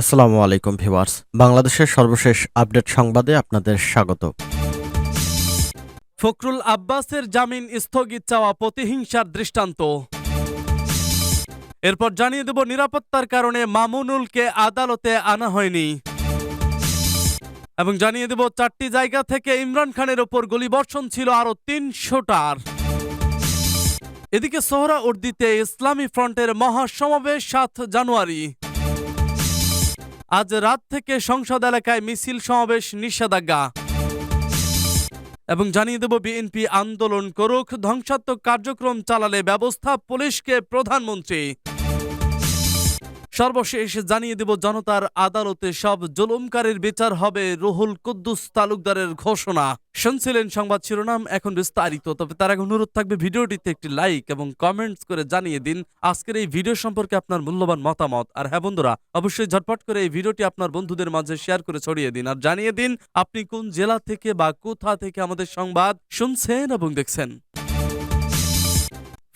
আসসালামু আলাইকুম ভিউয়ার্স। বাংলাদেশের সর্বশেষ আপডেট সংবাদে আপনাদের স্বাগত। ফখরুল আব্বাসের জামিন স্থগিত চাওয়া প্রতিহিংসার দৃষ্টান্ত। এরপর জানিয়ে দেব নিরাপত্তার কারণে মামুনুলকে আদালতে আনা হয়নি। এবং জানিয়ে দেব চারটি জায়গা থেকে ইমরান খানের ওপর গুলিবর্ষণ ছিল আরও তিনশোটার। এদিকে সোহরা উর্দিতে ইসলামী ফ্রন্টের মহাসমাবেশ সাত জানুয়ারি। আজ রাত থেকে সংসদ এলাকায় মিছিল সমাবেশ, নিষেধাজ্ঞা। এবং জানিয়ে দেব, বিএনপি আন্দোলন করুক, ধ্বংসাত্মক কার্যক্রম চালালে ব্যবস্থা পুলিশকে প্রধানমন্ত্রী। সর্বশেষ জানিয়ে দেব, জনতার আদালতে সব জুলুমকারীর বিচার হবে রুহুল কুদ্দুস তালুকদারের ঘোষণা। শুনছিলেন সংবাদ শিরোনাম, এখন বিস্তারিত। তবে তার আগে অনুরোধ থাকবে, ভিডিওটিতে একটি লাইক এবং কমেন্টস করে জানিয়ে দিন, আজকের এই ভিডিও সম্পর্কে আপনার মূল্যবান মতামত। আর হ্যাঁ বন্ধুরা, অবশ্যই ঝটপট করে এই ভিডিওটি আপনার বন্ধুদের মাঝে শেয়ার করে ছড়িয়ে দিন। আর জানিয়ে দিন, আপনি কোন জেলা থেকে বা কোথা থেকে আমাদের সংবাদ শুনছেন এবং দেখছেন।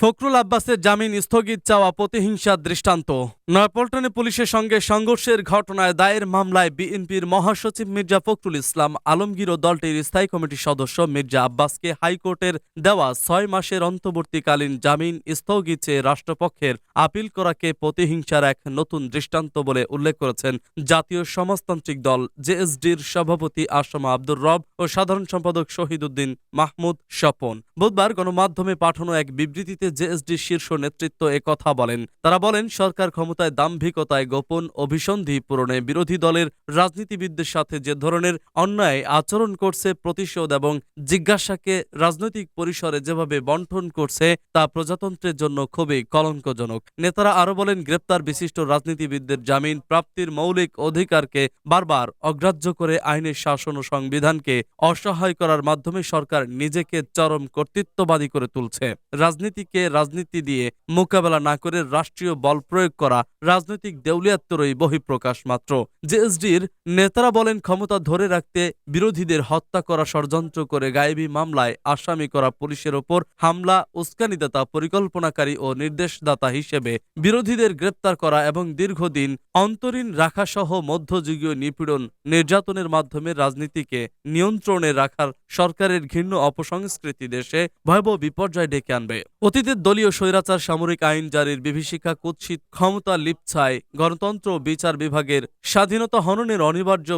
ফখরুল আব্বাসের জামিন স্থগিত চাওয়া প্রতিহিংসার দৃষ্টান্ত। নয়াপল্টনে পুলিশের সঙ্গে সংঘর্ষের ঘটনায় দায়ের মামলায় বিএনপির মহাসচিব মির্জা ফখরুল ইসলাম, আলমগীর ও দলটির স্থায়ী কমিটির সদস্য মির্জা আব্বাসকে হাইকোর্টের দেওয়া ছয় মাসের অন্তর্বর্তীকালীন জামিন স্থগিত চেয়ে রাষ্ট্রপক্ষের আপিল করাকে প্রতিহিংসার এক নতুন দৃষ্টান্ত বলে উল্লেখ করেছেন জাতীয় সমাজতান্ত্রিক দল জেএসডির সভাপতি আসমা আব্দুর রব ও সাধারণ সম্পাদক শহীদ উদ্দিন মাহমুদ স্বপন। বুধবার গণমাধ্যমে পাঠানো এক বিবৃতিতে জেএসডি শীর্ষ নেতৃত্ব কথা বলেন। তারা বলেন, সরকার ক্ষমতায় দাম্ভিকতায় গোপন অভিসন্ধি পূরণে বিরোধী দলের রাজনীতিবিদদের সাথে যে ধরনের অন্যায় আচরণ করছে, প্রতিশোধ এবং জিজ্ঞাসাকে রাজনৈতিক পরিসরে যেভাবে বন্টন করছে, তা প্রজাতন্ত্রের জন্য খুবই কলঙ্কজনক। নেতারা আরও বলেন, গ্রেপ্তার বিশিষ্ট রাজনীতিবিদদের জামিন প্রাপ্তির মৌলিক অধিকারকে বারবার অগ্রাহ্য করে আইনের শাসন ও সংবিধানকে অসহায় করার মাধ্যমে সরকার নিজেকে চরম কর্তৃত্ববাদী করে তুলছে। রাজনীতিকে রাজনীতি দিয়ে মোকাবেলা না করে রাষ্ট্রীয় বল প্রয়োগ করা রাজনৈতিক দেউলিয়াত্মরই বহিঃপ্রকাশ মাত্র। জেএসডির নেতারা বলেন, ক্ষমতা ধরে রাখতে বিরোধীদের হত্যা করা ষড়যন্ত্র করে গায়েবী মামলায় আসামি করা পুলিশের ওপর হামলা, উস্কানিদাতা, পরিকল্পনাকারী ও নির্দেশদাতা হিসেবে বিরোধীদের গ্রেপ্তার করা এবং দীর্ঘদিন অন্তরীণ রাখাসহ মধ্যযুগীয় নিপীড়ন নির্যাতনের মাধ্যমে রাজনীতিকে নিয়ন্ত্রণে রাখার সরকারের ঘৃণ্য অপসংস্কৃতি দেশে ভয়াবহ বিপর্যয় ডেকে আনবে। অতীতের দলীয় স্বৈরাচার সামরিক আইন জারির বিভীষিকা কুৎসিত ক্ষমতা লিপছায় গণতন্ত্র বিচার বিভাগের স্বাধীনতা হননের অনিবার্য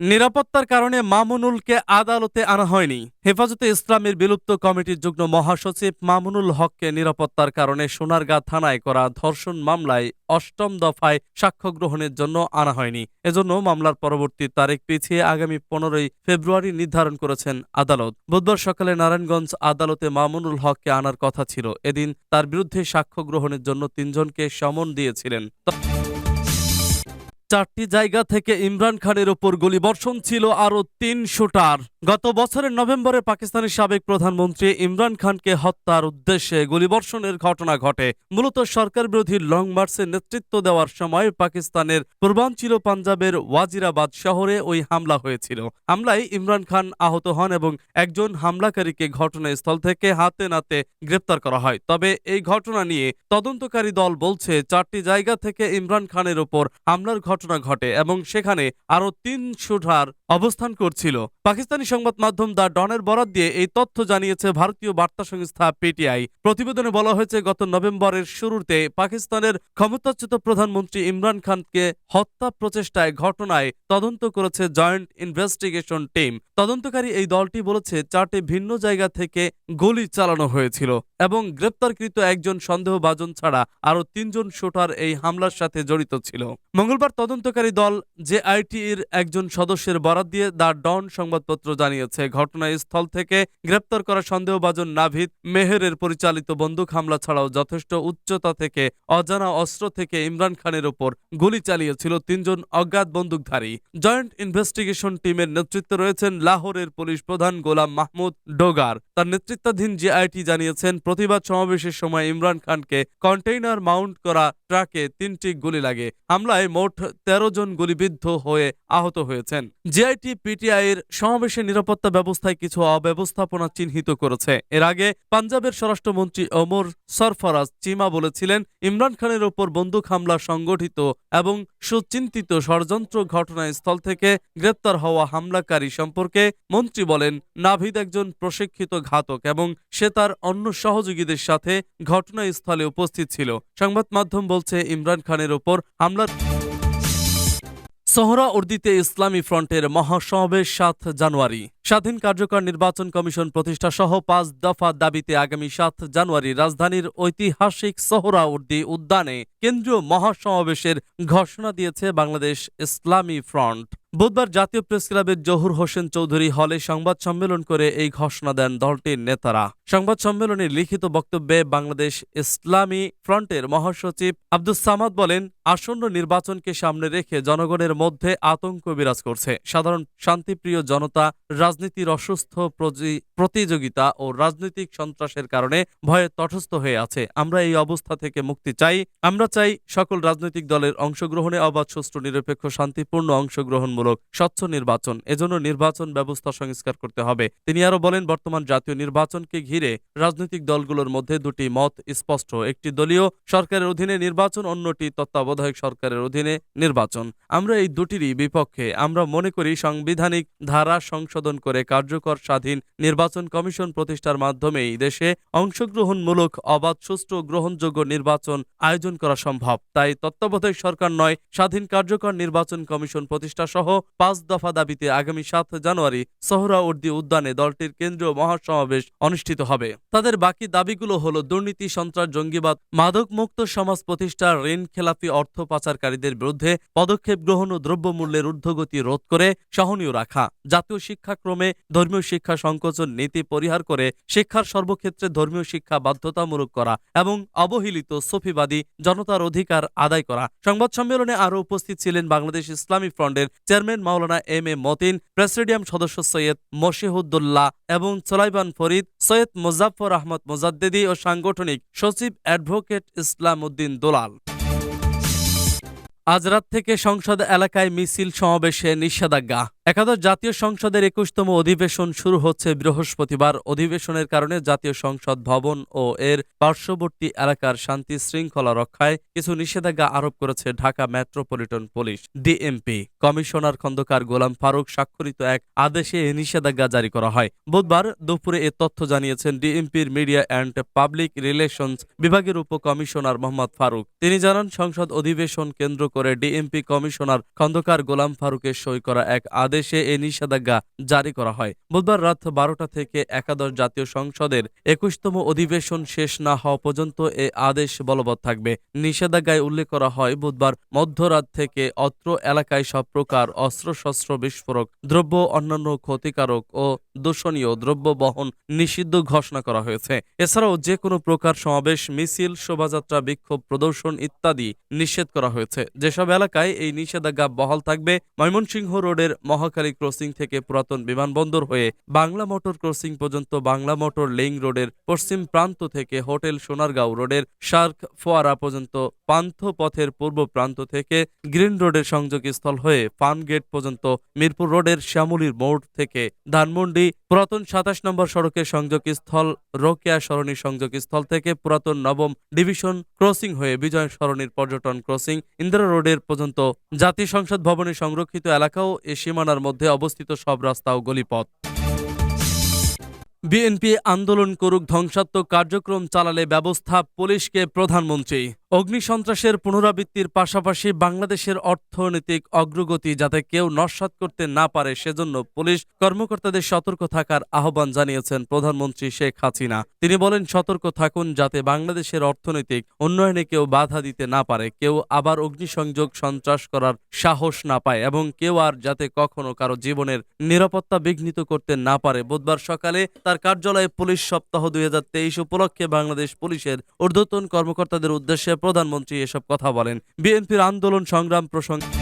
নিরাপত্তার কারণে মামুনুলকে আদালতে আনা হয়নি। হেফাজতে ইসলামের বিলুপ্ত কমিটির যুগ্ম মহাসচিব মামুনুল হককে নিরাপত্তার কারণে সোনারগাঁ থানায় করা ধর্ষণ মামলায় অষ্টম দফায় সাক্ষ্য গ্রহণের জন্য আনা হয়নি। এজন্য মামলার পরবর্তী তারিখ পিছিয়ে আগামী পনেরোই ফেব্রুয়ারি নির্ধারণ করেছেন আদালত। বুধবার সকালে নারায়ণগঞ্জ আদালতে মামুনুল হককে আনার কথা ছিল। এদিন তার বিরুদ্ধে সাক্ষ্য গ্রহণের জন্য তিনজনকে সমন দিয়েছিলেন। চারটি জায়গা থেকে ইমরান খানের ওপর গুলিবর্ষণ ছিল আরও তিনশোটার। গত বছরের নভেম্বরে পাকিস্তানের সাবেক প্রধানমন্ত্রী ইমরান খানকে হত্যার উদ্দেশ্যে গুলিবর্ষণের ঘটনা ঘটে। মূলত সরকার বিরোধী লং মার্চে নেতৃত্ব দেওয়ার সময় পাকিস্তানের পূর্বাঞ্চল পাঞ্জাবের ওয়াজিরাবাদ শহরে ওই হামলা হয়েছিল। হামলায় ইমরান খান আহত হন এবং একজন হামলাকারীকে ঘটনাস্থল থেকে হাতে নাতে গ্রেপ্তার করা হয়। তবে এই ঘটনা নিয়ে তদন্তকারী দল বলছে, চারটি জায়গা থেকে ইমরান খানের ওপর হামলার ঘটনা ঘটে এবং সেখানে আরও তিন শুটার অবস্থান করছিল। পাকিস্তানি সংবাদ মাধ্যম দ্য ডনের বরাত দিয়ে এই তথ্য জানিয়েছে ভারতীয় বার্তা সংস্থা পিটিআই। প্রতিবেদনে বলা হয়েছে, গত নভেম্বরের শুরুতে পাকিস্তানের ক্ষমতাচ্যুত প্রধানমন্ত্রী ইমরান খানকে হত্যা প্রচেষ্টায় ঘটনায় তদন্ত করেছে জয়েন্ট ইনভেস্টিগেশন টিম। তদন্তকারী এই দলটি বলেছে, চারটি ভিন্ন জায়গা থেকে গুলি চালানো হয়েছিল এবং গ্রেপ্তারকৃত একজন সন্দেহভাজন ছাড়া আরও তিনজন শুটার এই হামলার সাথে জড়িত ছিল। মঙ্গলবার তদন্তকারী দল জেআইটির একজন সদস্যের বরাত দিয়ে দ্য ডন সংবাদপত্র জানিয়েছে, ঘটনাস্থল থেকে গ্রেপ্তার করা সন্দেহভাজন নাভিদ মেহেরের পরিচালিত বন্দুক হামলা ছাড়াও যথেষ্ট উচ্চতা থেকে অজানা অস্ত্র থেকে ইমরান খানের ওপর গুলি চালিয়েছিল তিনজন অজ্ঞাত বন্দুকধারী। জয়েন্ট ইনভেস্টিগেশন টিমের নেতৃত্বে রয়েছেন লাহোরের পুলিশ প্রধান গোলাম মাহমুদ ডোগার। তার নেতৃত্বাধীন জেআইটি জানিয়েছেন, প্রতিবাদ সমাবেশের সময় ইমরান খানকে কন্টেইনার মাউন্ট করা ট্রাকে তিনটি গুলি লাগে। হামলায় মোট তেরো জন গুলিবিদ্ধ হয়ে আহত হয়েছেন। জেআইটি পিটিআইয়ের সমাবেশের সমাবেশে নিরাপত্তা ব্যবস্থায় কিছু অব্যবস্থাপনা চিহ্নিত করেছে। এর আগে পাঞ্জাবের স্বরাষ্ট্রমন্ত্রী ওমর সরফরাজ চিমা বলেছিলেন, ইমরান খানের ওপর বন্দুক হামলা সংগঠিত এবং সুচিন্তিত ষড়যন্ত্র ঘটনাস্থল থেকে গ্রেপ্তার হওয়া হামলাকারী সম্পর্কে মন্ত্রী বলেন, নাভিদ একজন প্রশিক্ষিত ঘাতক এবং সে তার অন্য সহযোগীদের সাথে ঘটনাস্থলে উপস্থিত ছিল। সংবাদ মাধ্যম বলছে, ইমরান খানের ওপর হামলার সোহরাওয়ার্দীতে ইসলামী ফ্রন্টের মহাসমাবেশ সাত জানুয়ারি। স্বাধীন কার্যকর নির্বাচন কমিশন প্রতিষ্ঠা সহ পাঁচ দফা দাবিতে আগামী সাত জানুয়ারি রাজধানীর ঐতিহাসিক সোহরাওয়ার্দী উদ্যানে কেন্দ্রীয় মহাসমাবেশের ঘোষণা দিয়েছে বাংলাদেশ ইসলামী ফ্রন্ট। বুধবার জাতীয় প্রেস ক্লাবের জহুর হোসেন চৌধুরী হলে সংবাদ সম্মেলন করে এই ঘোষণা দেন দলটির নেতারা। সংবাদ সম্মেলনে লিখিত বক্তব্যে বাংলাদেশ ইসলামী ফ্রন্টের মহাসচিব আব্দুস সামাদ বলেন, আসন্ন নির্বাচনকে সামনে রেখে জনগণের মধ্যে আতঙ্ক বিরাজ করছে। সাধারণ শান্তিপ্রিয় জনতা রাজনীতির অসুস্থ প্রতিযোগিতা ও রাজনৈতিক সন্ত্রাসের কারণে ভয়ে তটস্থ হয়ে আছে। আমরা এই অবস্থা থেকে মুক্তি চাই। আমরা চাই সকল রাজনৈতিক দলের অংশগ্রহণে অবাধ, সুষ্ঠু, নিরপেক্ষ, শান্তিপূর্ণ অংশগ্রহণমূলক, স্বচ্ছ নির্বাচন। এজন্য নির্বাচন ব্যবস্থা সংস্কার করতে হবে। তিনি আরও বলেন, বর্তমান জাতীয় নির্বাচনকে ঘিরে রাজনৈতিক দলগুলোর মধ্যে দুটি মত স্পষ্ট। একটি দলীয় সরকারের অধীনে নির্বাচন, অন্যটি তত্ত্বাবধায়ক সরকারের অধীনে নির্বাচন। আমরা এই দুটিরই বিপক্ষে। আমরা মনে করি সাংবিধানিক ধারা সংশোধন করে কার্যকর স্বাধীন নির্বাচন কমিশন প্রতিষ্ঠার মাধ্যমেই দেশে অংশগ্রহণমূলক অবাধ সুষ্ঠু গ্রহণযোগ্য নির্বাচন আয়োজন করা সম্ভব। তাই তত্ত্বাবধায়ক সরকার নয়, স্বাধীন কার্যকর নির্বাচন কমিশন প্রতিষ্ঠা সহ পাঁচ দফা দাবিতে আগামী সাত জানুয়ারি সোহরাওয়ার্দী উদ্যানে দলটির কেন্দ্রীয় মহাসমাবেশ অনুষ্ঠিত হবে। তাদের বাকি দাবিগুলো হলো দুর্নীতি, সন্ত্রাস, জঙ্গিবাদ মাদক মুক্ত সমাজ প্রতিষ্ঠা ঋণ খেলাপি অর্থ পাচারকারীদের বিরুদ্ধে পদক্ষেপ গ্রহণ ও দ্রব্যমূল্যের ঊর্ধ্বগতি রোধ করে সহনীয় রাখা। জাতীয় শিক্ষাক্রমে ধর্মীয় শিক্ষা সংকোচন নীতি পরিহার করে শিক্ষার সর্বক্ষেত্রে ধর্মীয় শিক্ষা বাধ্যতামূলক করা এবং অবহেলিত সফিবাদী জনতার অধিকার আদায় করা। সংবাদ সম্মেলনে আরও উপস্থিত ছিলেন বাংলাদেশ ইসলামী ফ্রন্টের chairman Maulana M A Matin, presidium সদস্য সৈয়দ মশিহুদ্দোল্লাহ এবং সোলাইবান ফরিদ, সৈয়দ মুজাফর আহমদ মোজাদ্দেদি ও সাংগঠনিক সচিব অ্যাডভোকেট ইসলাম উদ্দিন দোলাল। আজ রাত থেকে সংসদ এলাকায় মিছিল সমাবেশে নিষেধাজ্ঞা। একাদশ জাতীয় সংসদের একুশতম অধিবেশন শুরু হচ্ছে বৃহস্পতিবার। অধিবেশনের কারণে জাতীয় সংসদ ভবন ও এর পার্শ্ববর্তী এলাকার শান্তি শৃঙ্খলা রক্ষায় কিছু নিষেধাজ্ঞা আরোপ করেছে Dhaka metropolitan police, DMP. Commissioner Khandaker Golam Faruk স্বাক্ষরিত এক আদেশে এই নিষেধাজ্ঞা জারি করা হয়। বুধবার দুপুরে এ তথ্য জানিয়েছেন ডিএমপির মিডিয়া অ্যান্ড পাবলিক রিলেশনস বিভাগের উপকমিশনার মোহাম্মদ ফারুক। তিনি জানান, সংসদ অধিবেশন কেন্দ্র করে ডিএমপি কমিশনার খন্দকার গোলাম ফারুকের সই করা এক আদেশে এই নিষেধাজ্ঞা জারি করা হয়। বুধবার রাত বারোটা থেকে একাদশ জাতীয় সংসদের একুশতম অধিবেশন শেষ না হওয়া পর্যন্ত এ আদেশ বলবৎ থাকবে। নিষেধাজ্ঞায় উল্লেখ করা হয়, বুধবার মধ্যরাত থেকে অত্র এলাকায় সব প্রকার অস্ত্রশস্ত্র বিস্ফোরক, দ্রব্য অন্যান্য ক্ষতিকারক ও দূষণীয় দ্রব্য বহন নিষিদ্ধ ঘোষণা করা হয়েছে। এছাড়াও যে কোনো প্রকার সমাবেশ, মিছিল, শোভাযাত্রা, বিক্ষোভ, প্রদর্শন ইত্যাদি নিষেধ করা হয়েছে। যেসব এলাকায় এই নিষেধাজ্ঞা বহাল থাকবে, ময়মনসিংহ রোডের মহাখালী ক্রসিং থেকে পুরাতন বিমানবন্দর হয়ে বাংলা মোটর ক্রসিং পর্যন্ত বাংলা মোটর লিং রোডের পশ্চিম প্রান্ত থেকে হোটেল সোনারগাঁও রোডের শার্ক ফোয়ারা পর্যন্ত পান্থ পথের পূর্ব প্রান্ত থেকে গ্রিন রোডের সংযোগস্থল হয়ে ফান গেট পর্যন্ত মিরপুর রোডের শ্যামলীর মোড় থেকে ধানমন্ডি, পুরাতন সাতাশ নম্বর সড়কের সংযোগস্থল, রোকেয়া সরণি সংযোগস্থল থেকে পুরাতন নবম ডিভিশন ক্রসিং হয়ে বিজয় সরণির পর্যটন ক্রসিং ইন্দিরা রোডের পর্যন্ত জাতীয় সংসদ ভবনের সংরক্ষিত এলাকাও এ সীমানার মধ্যে অবস্থিত সব রাস্তা ও গলিপথ। বিএনপি আন্দোলন করুক, ধ্বংসাত্মক কার্যক্রম চালালে ব্যবস্থা পুলিশকে প্রধানমন্ত্রী। অগ্নিসন্ত্রাসের পুনরাবৃত্তির পাশাপাশি বাংলাদেশের অর্থনৈতিক অগ্রগতি যাতে কেউ নস্বাত করতে না পারে, সেজন্য পুলিশ কর্মকর্তাদের সতর্ক থাকার আহ্বান জানিয়েছেন প্রধানমন্ত্রী শেখ হাসিনা। তিনি বলেন, সতর্ক থাকুন যাতে বাংলাদেশের অর্থনৈতিক উন্নয়নে কেউ বাধা দিতে না পারে, কেউ আবার অগ্নিসংযোগ সন্ত্রাস করার সাহস না পায় এবং কেউ আর যাতে কখনো কারও জীবনের নিরাপত্তা বিঘ্নিত করতে না পারে। বুধবার সকালে তার কার্যালয়ে পুলিশ সপ্তাহ দুই হাজার তেইশ উপলক্ষে বাংলাদেশ পুলিশের ঊর্ধ্বতন কর্মকর্তাদের উদ্দেশ্যে প্রধানমন্ত্রী এসব কথা বলেন। বিএনপির আন্দোলন সংগ্রাম প্রসঙ্গে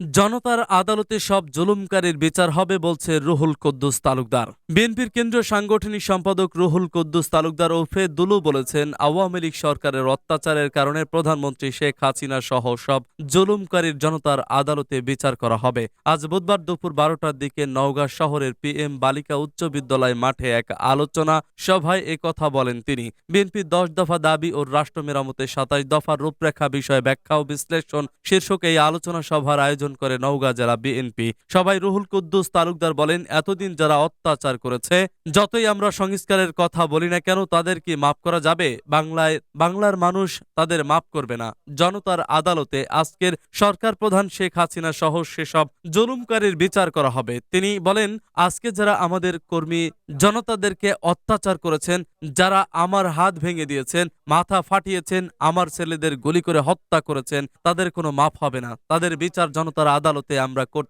জনতার আদালতে সব জুলুমকারীর বিচার হবে বলছে রুহুল কুদ্দুস তালুকদার। বিএনপির কেন্দ্রীয় সাংগঠনিক সম্পাদক রুহুল কুদ্দুস তালুকদার ওরফে দুলু বলেছেন, আওয়ামী লীগ সরকারের অত্যাচারের কারণে প্রধানমন্ত্রী শেখ হাসিনা সহ সব জুলুমকারীর জনতার আদালতে বিচার করা হবে। আজ বুধবার দুপুর বারোটার দিকে নওগাঁ শহরের পিএম বালিকা উচ্চ বিদ্যালয় মাঠে এক আলোচনা সভায় কথা বলেন তিনি। বিএনপির দশ দফা দাবি ও রাষ্ট্র মেরামতে সাতাশ দফার রূপরেখা বিষয়ে ব্যাখ্যা ও বিশ্লেষণ শীর্ষক এই আলোচনা সভার আয়োজন করে নওগাঁ জেলা বিএনপি। সবাই রুহুল কুদ্দুস তালুকদার বলেন, এতদিন যারা অত্যাচার করেছে, যতই আমরা সংস্কারের কথা বলি না কেন, তাদের কি মাফ করা যাবে? বাংলায়, বাংলার মানুষ তাদের মাফ করবে না। জনতার আদালতে আজকের সরকার প্রধান শেখ হাসিনা সহ সেসব জুলুমকারীর বিচার করা হবে। তিনি বলেন, আজকে যারা আমাদের কর্মী জনতাদেরকে অত্যাচার করেছেন, যারা আমার হাত ভেঙে দিয়েছেন মাথা ফাটিয়েছেন, আমার ছেলেদের গুলি করে হত্যা করেছেন, তাদের কোনো মাফ হবে না। তাদের বিচার জনতার আদালতে আমরা করতে